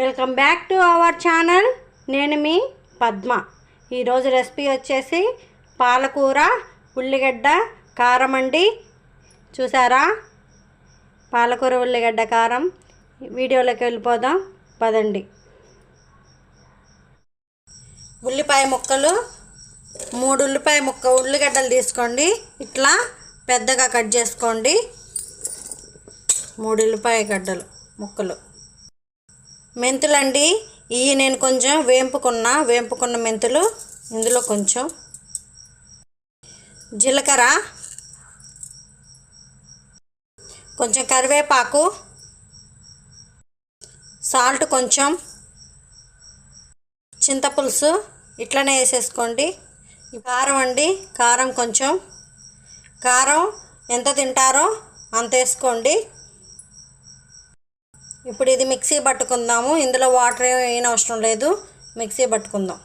Welcome back to our channel నేను మీ పద్మ. ఈరోజు రెసిపీ వచ్చేసి పాలకూర ఉల్లిగడ్డ కారం అండి. చూసారా? పాలకూర ఉల్లిగడ్డ కారం. వీడియోలోకి వెళ్ళిపోదాం. పదండి. ఉల్లిపాయ ముక్కలు. మూడు ఉల్లిపాయ ముక్క ఉల్లిగడ్డలు తీసుకోండి. ఇట్లా పెద్దగా కట్ చేసుకోండి. మూడు ఉల్లిపాయ గడ్డలు ముక్కలు. మెంతులండి. ఇవి నేను కొంచెం వేంపుకున్న వేంపుకున్న మెంతులు ఇందులో కొంచెం. జీలకర్ర కొంచెం కరివేపాకు సాల్ట్ కొంచెం చింతపులుసు ఇట్లనే వేసేసుకోండి. కారం అండి కారం కొంచెం. కారం ఎంత తింటారో అంత వేసుకోండి. ఇప్పుడు ఇది మిక్సీ పట్టుకుందాము. ఇందులో వాటర్ ఏం అవసరం లేదు. మిక్సీ పట్టుకుందాం.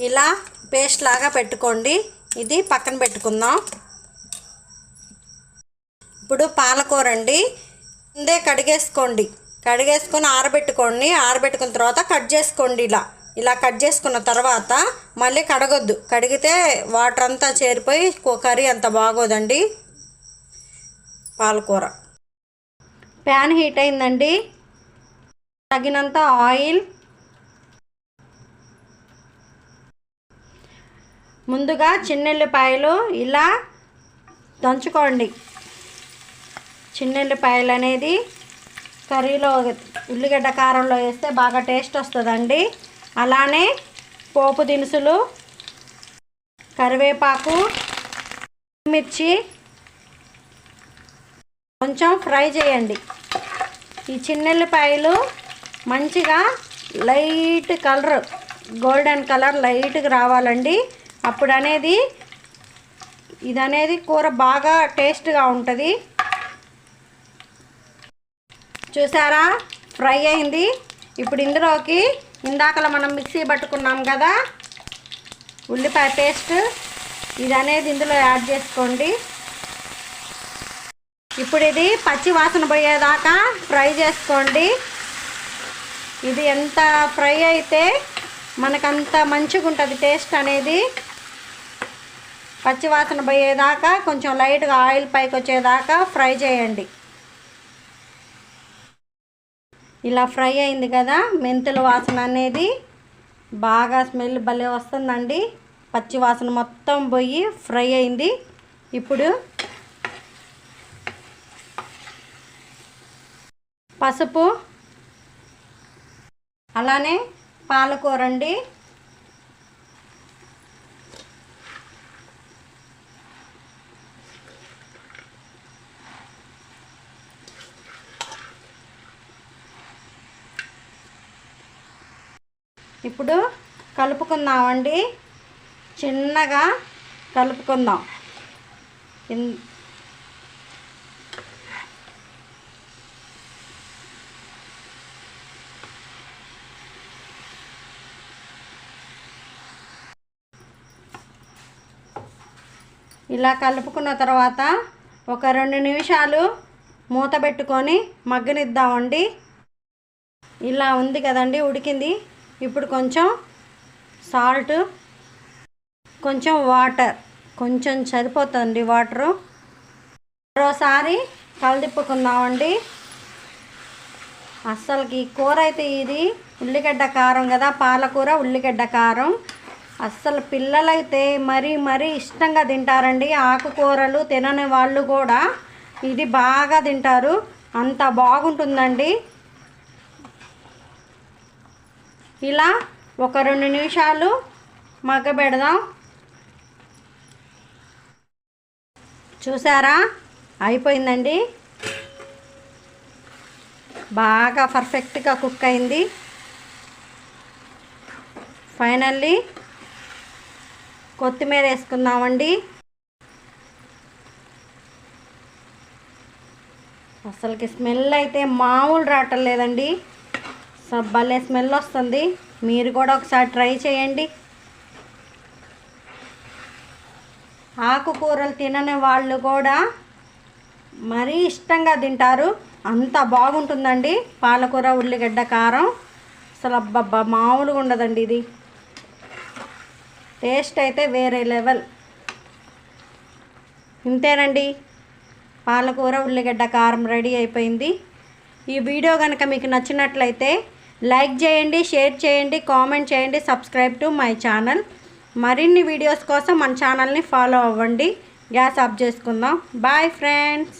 ఇలా పేస్ట్ లాగా పెట్టుకోండి. ఇది పక్కన పెట్టుకుందాం. ఇప్పుడు పాలకూర అండి. ముందే కడిగేసుకోండి. కడిగేసుకొని ఆరబెట్టుకోండి. ఆరబెట్టుకున్న తర్వాత కట్ చేసుకోండి ఇలా. ఇలా కట్ చేసుకున్న తర్వాత మళ్ళీ కడగొద్దు. కడిగితే వాటర్ అంతా చేరిపోయి కర్రీ అంత బాగోదండి. పాలకూర. ప్యాన్ హీట్ అయిందండి. తగినంత ఆయిల్. ముందుగా చిన్నెల్లిపాయలు ఇలా దంచుకోండి. చిన్నెల్లిపాయలు అనేది కర్రీలో ఉల్లిగడ్డ కారంలో వేస్తే బాగా టేస్ట్ వస్తుందండి. అలానే పోపు దినుసులు కరివేపాకు మిర్చి కొంచెం ఫ్రై చేయండి. ఈ చిన్నెల్లిపాయలు మంచిగా లైట్ కలర్ గోల్డెన్ కలర్ లైట్గా రావాలండి. అప్పుడు అనేది ఇది అనేది కూర బాగా టేస్ట్గా ఉంటుంది. చూసారా? ఫ్రై అయింది. ఇప్పుడు ఇందులోకి ఇందాకలా మనం మిక్సీ పట్టుకున్నాం కదా ఉల్లిపాయ పేస్ట్. ఇది అనేది ఇందులో యాడ్ చేసుకోండి. ఇప్పుడు ఇది పచ్చి వాసన పోయేదాకా ఫ్రై చేసుకోండి. ఇది ఎంత ఫ్రై అయితే మనకంత మంచిగా ఉంటుంది టేస్ట్ అనేది. పచ్చి వాసన పోయేదాకా కొంచెం లైట్గా ఆయిల్ పైకి వచ్చేదాకా ఫ్రై చేయండి. ఇలా ఫ్రై అయింది కదా మెంతుల వాసన అనేది బాగా స్మెల్ భలే వస్తుందండి. పచ్చి వాసన మొత్తం పోయి ఫ్రై అయింది. ఇప్పుడు పసుపు. అలానే పాలకూర అండి. ఇప్పుడు కలుపుకుందామండి. చిన్నగా కలుపుకుందాం. ఇలా కలుపుకున్న తర్వాత ఒక రెండు నిమిషాలు మూత పెట్టుకొని మగ్గనిద్దామండి. ఇలా ఉంది కదండి ఉడికింది. ఇప్పుడు కొంచెం సాల్ట్ కొంచెం వాటర్ కొంచెం సరిపోతుంది వాటరు. మరోసారి కలదిప్పుకుందామండి. అస్సలకి కూర అయితే ఇది ఉల్లిగడ్డ కారం కదా పాలకూర ఉల్లిగడ్డ కారం. అస్సలు పిల్లలైతే మరీ మరీ ఇష్టంగా తింటారండి. ఆకుకూరలు తినని వాళ్ళు కూడా ఇది బాగా తింటారు. అంత బాగుంటుందండి. ఇలా ఒక రెండు నిమిషాలు మగ్గబెడదాం. చూసారా? అయిపోయిందండి. బాగా పర్ఫెక్ట్గా కుక్ అయింది. ఫైనల్లీ కొత్తిమీర వేసుకుందామండి. అసలుకి స్మెల్ అయితే మామూలు రావటం లేదండి. సో భలే స్మెల్ వస్తుంది. మీరు కూడా ఒకసారి ట్రై చేయండి. ఆకుకూరలు తినని వాళ్ళు కూడా మరీ ఇష్టంగా తింటారు. అంత బాగుంటుందండి. పాలకూర ఉల్లిగడ్డ కారం. అసలు అబ్బబ్బా మామూలుగా ఉండదండి ఇది. టేస్ట్ అయితే వేరే లెవెల్. ఇంతేనండి. పాలకూర ఉల్లిగడ్డ కారం రెడీ అయిపోయింది. ఈ వీడియో కనుక మీకు నచ్చినట్లయితే లైక్ చేయండి షేర్ చేయండి కామెంట్ చేయండి సబ్స్క్రైబ్ టు మై ఛానల్. మరిన్ని వీడియోస్ కోసం మన ఛానల్ని ఫాలో అవ్వండి. గ్యాస్ ఆఫ్ చేసుకుందాం. Bye friends.